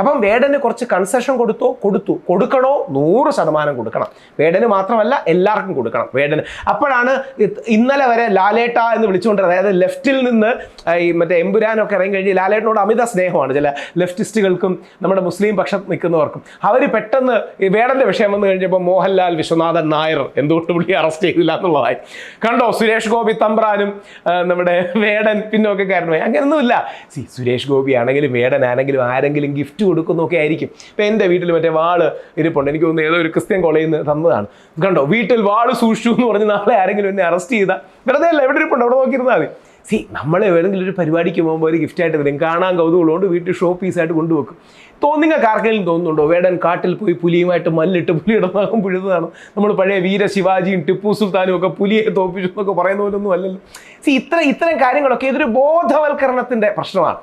അപ്പം വേടന് കുറച്ച് കൺസെഷൻ കൊടുത്തോ കൊടുത്തു. കൊടുക്കണോ? നൂറ് ശതമാനം കൊടുക്കണം. വേടന് മാത്രമല്ല എല്ലാവർക്കും കൊടുക്കണം വേടന്. അപ്പോഴാണ് ഇന്നലെ വരെ ലാലേട്ട എന്ന് വിളിച്ചുകൊണ്ടിരുന്നത് അതായത് ലെഫ്റ്റിൽ നിന്ന് ഈ മറ്റേ എമ്പുരാനൊക്കെ ഇറങ്ങി കഴിഞ്ഞ് ലാലേട്ടനോട് അമിത സ്നേഹമാണ്. ചില ലെഫ്റ്റിസ്റ്റുകൾക്കും നമ്മുടെ മുസ്ലിം പക്ഷം നിൽക്കുന്നവർക്കും. അവർ പെട്ടെന്ന് ഈ വേടന്റെ വിഷയം വന്നു കഴിഞ്ഞപ്പോൾ മോഹൻലാൽ വിശ്വനാഥൻ നായർ എന്തുകൊണ്ട് പുള്ളി അറസ്റ്റ് ചെയ്തില്ല എന്നുള്ളതായി. കണ്ടോ? സുരേഷ് ഗോപി തമ്പ്രാനും നമ്മുടെ വേടൻ പിന്നോക്കക്കാരനുമായി അങ്ങനെയൊന്നുമില്ല. സി സുരേഷ് ഗോപി ആണെങ്കിലും വേടനാണെങ്കിലും ആരെങ്കിലും ഗിഫ്റ്റ് കൊടുക്കുന്നൊക്കെ ആയിരിക്കും. ഇപ്പം എന്റെ വീട്ടിൽ മറ്റേ വാൾ ഇരിപ്പുണ്ട്. എനിക്ക് തോന്നുന്നു ഏതോ ഒരു ക്രിസ്ത്യൻ കോളേജിൽ നിന്ന് തന്നതാണ്. കണ്ടോ? വീട്ടിൽ വാൾ സൂക്ഷിച്ചു എന്ന് പറഞ്ഞ് നാളെ ആരെങ്കിലും എന്നെ അറസ്റ്റ് ചെയ്താൽ വെറുതെ അല്ല എവിടെ ഇരിപ്പുണ്ട്? അവിടെ നോക്കിയിരുന്നാൽ മതി. സി നമ്മൾ ഏതെങ്കിലും ഒരു പരിപാടിക്ക് പോകുമ്പോൾ ഒരു ഗിഫ്റ്റായിട്ട് തരും കാണാൻ കൗതുകമുള്ളതുകൊണ്ട് വീട്ടിൽ ഷോ പീസായിട്ട് കൊണ്ടുവെക്കും തോന്നിങ്ങൾക്ക് ആർക്കെങ്കിലും തോന്നുന്നുണ്ടോ? വേടൻ കാട്ടിൽ പോയി പുലിയുമായിട്ട് മല്ലിട്ട് പുലിയുടെ ഭാഗം പുഴുതാണ് നമ്മൾ പഴയ വീര ശിവാജിയും ടിപ്പു സുൽത്താനും ഒക്കെ പുലിയെ തോപ്പിച്ചു എന്നൊക്കെ പറയുന്ന പോലൊന്നും അല്ലല്ലോ. സി ഇത്ര ഇത്തരം കാര്യങ്ങളൊക്കെ ഇതൊരു ബോധവൽക്കരണത്തിന്റെ പ്രശ്നമാണ്.